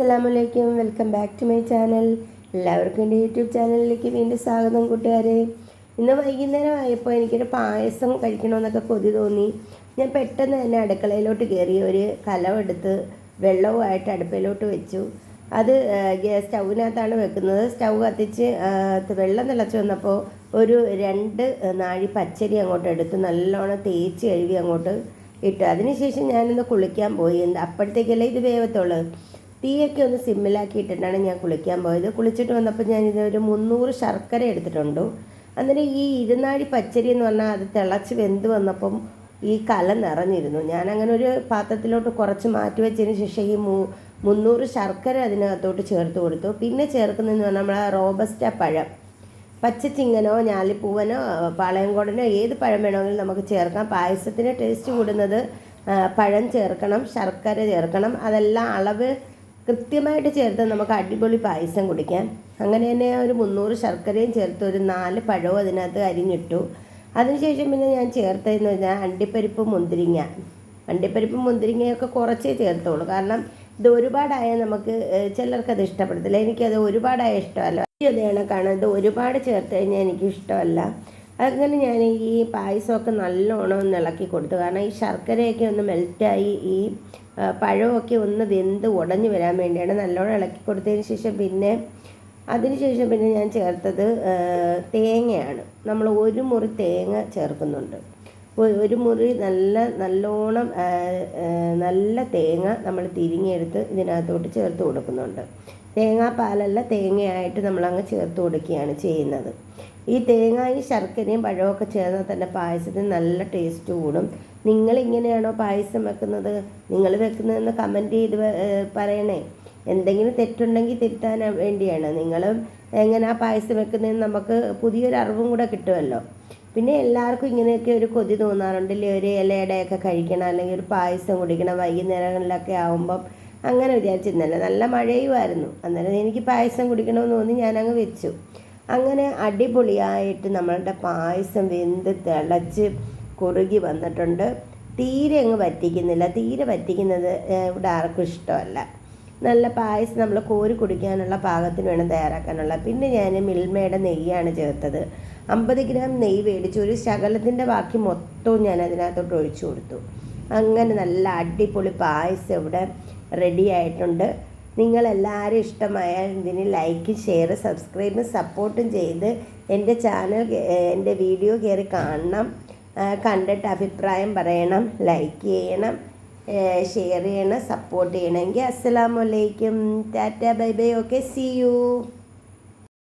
അസ്സാമലൈക്കും welcome back to my channel. എല്ലാവർക്കും എന്റെ യൂട്യൂബ് ചാനലിലേക്ക് വീണ്ടും സ്വാഗതം കൂട്ടുകാരെ. ഇന്ന് വൈകുന്നേരം ആയപ്പോൾ എനിക്കൊരു പായസം കഴിക്കണമെന്നൊക്കെ കൊതി തോന്നി. ഞാൻ പെട്ടെന്ന് തന്നെ അടുക്കളയിലോട്ട് കയറി ഒരു കലമെടുത്ത് വെള്ളവുമായിട്ട് അടുപ്പയിലോട്ട് വെച്ചു. അത് ഗ്യാസ് സ്റ്റൗവിനകത്താണ് വെക്കുന്നത്. സ്റ്റൗ കത്തിച്ച് വെള്ളം തിളച്ച് വന്നപ്പോൾ ഒരു രണ്ട് നാഴി പച്ചരി അങ്ങോട്ട് എടുത്ത് നല്ലോണം തേച്ച് കഴുകി അങ്ങോട്ട് ഇട്ടു. അതിനുശേഷം ഞാനിന്ന് കുളിക്കാൻ പോയി. അപ്പോഴത്തേക്കല്ലേ ഇത് വേവത്തുള്ളൂ? തീയൊക്കെ ഒന്ന് സിമ്മിലാക്കിയിട്ടിട്ടാണ് ഞാൻ കുളിക്കാൻ പോയത്. കുളിച്ചിട്ട് വന്നപ്പോൾ ഞാൻ ഇതൊരു മുന്നൂറ് ശർക്കര എടുത്തിട്ടുണ്ട്. അന്നേരം ഈ ഇരുന്നാഴി പച്ചരി എന്ന് പറഞ്ഞാൽ അത് തിളച്ച് വെന്ത് വന്നപ്പം ഈ കല നിറഞ്ഞിരുന്നു. ഞാൻ അങ്ങനെ ഒരു പാത്രത്തിലോട്ട് കുറച്ച് മാറ്റി വെച്ചതിന് ശേഷം ഈ മൂ മുന്നൂറ് ശർക്കര അതിനകത്തോട്ട് ചേർത്ത് കൊടുത്തു. പിന്നെ ചേർക്കുന്നതെന്ന് പറഞ്ഞാൽ നമ്മളെ റോബസ്റ്റ പഴം. പച്ചച്ചിങ്ങനോ ഞാലിപ്പൂവനോ പാളയംകോടനോ ഏത് പഴം വേണമെങ്കിലും നമുക്ക് ചേർക്കാം. പായസത്തിന് ടേസ്റ്റ് കൂടുന്നത് പഴം ചേർക്കണം ശർക്കര ചേർക്കണം. അതെല്ലാം അളവ് കൃത്യമായിട്ട് ചേർത്ത് നമുക്ക് അടിപൊളി പായസം കുടിക്കാം. അങ്ങനെ തന്നെ ഒരു മുന്നൂറ് ശർക്കരയും ചേർത്ത് ഒരു നാല് പഴവും അതിനകത്ത് അരിഞ്ഞിട്ടു. അതിനുശേഷം പിന്നെ ഞാൻ ചേർത്തതെന്ന് പറഞ്ഞാൽ അണ്ടിപ്പരിപ്പ് മുന്തിരിങ്ങ. അണ്ടിപ്പരിപ്പ് മുന്തിരിങ്ങയൊക്കെ കുറച്ചേ ചേർത്തോളൂ കാരണം ഇത് ഒരുപാടായാൽ നമുക്ക് ചിലർക്കത് ഇഷ്ടപ്പെടത്തില്ല. എനിക്കത് ഒരുപാടായ ഇഷ്ടമല്ല. ഈ കണക്കാണ് ഇത് ഒരുപാട് ചേർത്ത് കഴിഞ്ഞാൽ എനിക്ക് ഇഷ്ടമല്ല അങ്ങനെ ഞാൻ ഈ പായസമൊക്കെ നല്ലോണം ഒന്ന് ഇളക്കി കൊടുത്തു. കാരണം ഈ ശർക്കരയൊക്കെ ഒന്ന് മെൽറ്റായി ഈ പഴമൊക്കെ ഒന്ന് വെന്ത് ഉടഞ്ഞു വരാൻ വേണ്ടിയാണ് നല്ലോണം ഇളക്കി കൊടുത്തതിന് ശേഷം പിന്നെ അതിനുശേഷം പിന്നെ ഞാൻ ചേർത്തത് തേങ്ങയാണ്. നമ്മൾ ഒരു മുറി തേങ്ങ ചേർക്കുന്നുണ്ട്. ഒരു മുറി നല്ല നല്ലോണം ആ, ആ, നല്ല തേങ്ങ നമ്മൾ തിരിഞ്ഞെടുത്ത് ഇതിനകത്തോട്ട് ചേർത്ത് കൊടുക്കുന്നുണ്ട്. തേങ്ങാപ്പാലല്ല തേങ്ങയായിട്ട് നമ്മളങ്ങ് ചേർത്ത് കൊടുക്കുകയാണ് ചെയ്യുന്നത്. ഈ തേങ്ങയും ശർക്കരയും പഴമൊക്കെ ചേർന്നാൽ തന്നെ പായസത്തിന് നല്ല ടേസ്റ്റ് കൂടും. നിങ്ങൾ ഇങ്ങനെയാണോ പായസം വെക്കുന്നത്? നിങ്ങൾ വെക്കുന്നതെന്ന് കമന്റ് ചെയ്ത് പറയണേ. എന്തെങ്കിലും തെറ്റുണ്ടെങ്കിൽ തിരുത്താൻ വേണ്ടിയാണ്. നിങ്ങൾ എങ്ങനെയാണ് പായസം വെക്കുന്നതെന്ന് നമുക്ക് പുതിയൊരു അറിവും കൂടെ കിട്ടുമല്ലോ. പിന്നെ എല്ലാവർക്കും ഇങ്ങനെയൊക്കെ ഒരു കൊതി തോന്നാറുണ്ടല്ലേ ഒരു ഇലയുടെയൊക്കെ കഴിക്കണം അല്ലെങ്കിൽ ഒരു പായസം കുടിക്കണം വൈകുന്നേരങ്ങളിലൊക്കെ ആകുമ്പം അങ്ങനെ വിചാരിച്ചിരുന്നല്ല നല്ല മഴയുമായിരുന്നു. അന്നേരം എനിക്ക് പായസം കുടിക്കണമെന്ന് തോന്നി ഞാനങ്ങ് വെച്ചു. അങ്ങനെ അടിപൊളിയായിട്ട് നമ്മളുടെ പായസം വെന്ത് തിളച്ച് കുറുകി വന്നിട്ടുണ്ട്. തീരെ അങ്ങ് പറ്റിക്കുന്നില്ല തീരെ വറ്റിക്കുന്നത് ഏഹ്, ഇവിടെ ആർക്കും ഇഷ്ടമല്ല. നല്ല പായസം നമ്മൾ കോരി കുടിക്കാനുള്ള പാകത്തിന് വേണം തയ്യാറാക്കാനുള്ള. പിന്നെ ഞാൻ മിൽമയുടെ നെയ്യാണ് ചേർത്തത്. അമ്പത് ഗ്രാം നെയ്യ് മേടിച്ച് ഒരു ശകലത്തിന്റെ ബാക്കി മൊത്തവും ഞാൻ അതിനകത്തോട്ട് ഒഴിച്ചു കൊടുത്തു. അങ്ങനെ നല്ല അടിപൊളി പായസം ഇവിടെ റെഡി ആയിട്ടുണ്ട്. നിങ്ങളെല്ലാവരും ഇഷ്ടമായാൽ ഇതിന് ലൈക്ക് ഷെയർ സബ്സ്ക്രൈബ് സപ്പോർട്ടും ചെയ്ത് എന്റെ ചാനൽ എന്റെ വീഡിയോ കയറി കാണണം. കണ്ടിട്ട് അഭിപ്രായം പറയണം. ലൈക്ക് ചെയ്യണം. ഷെയർ ചെയ്യണം. സപ്പോർട്ട് ചെയ്യണമെങ്കിൽ അസ്സലാമലൈക്കും tata bye bye. Okay see you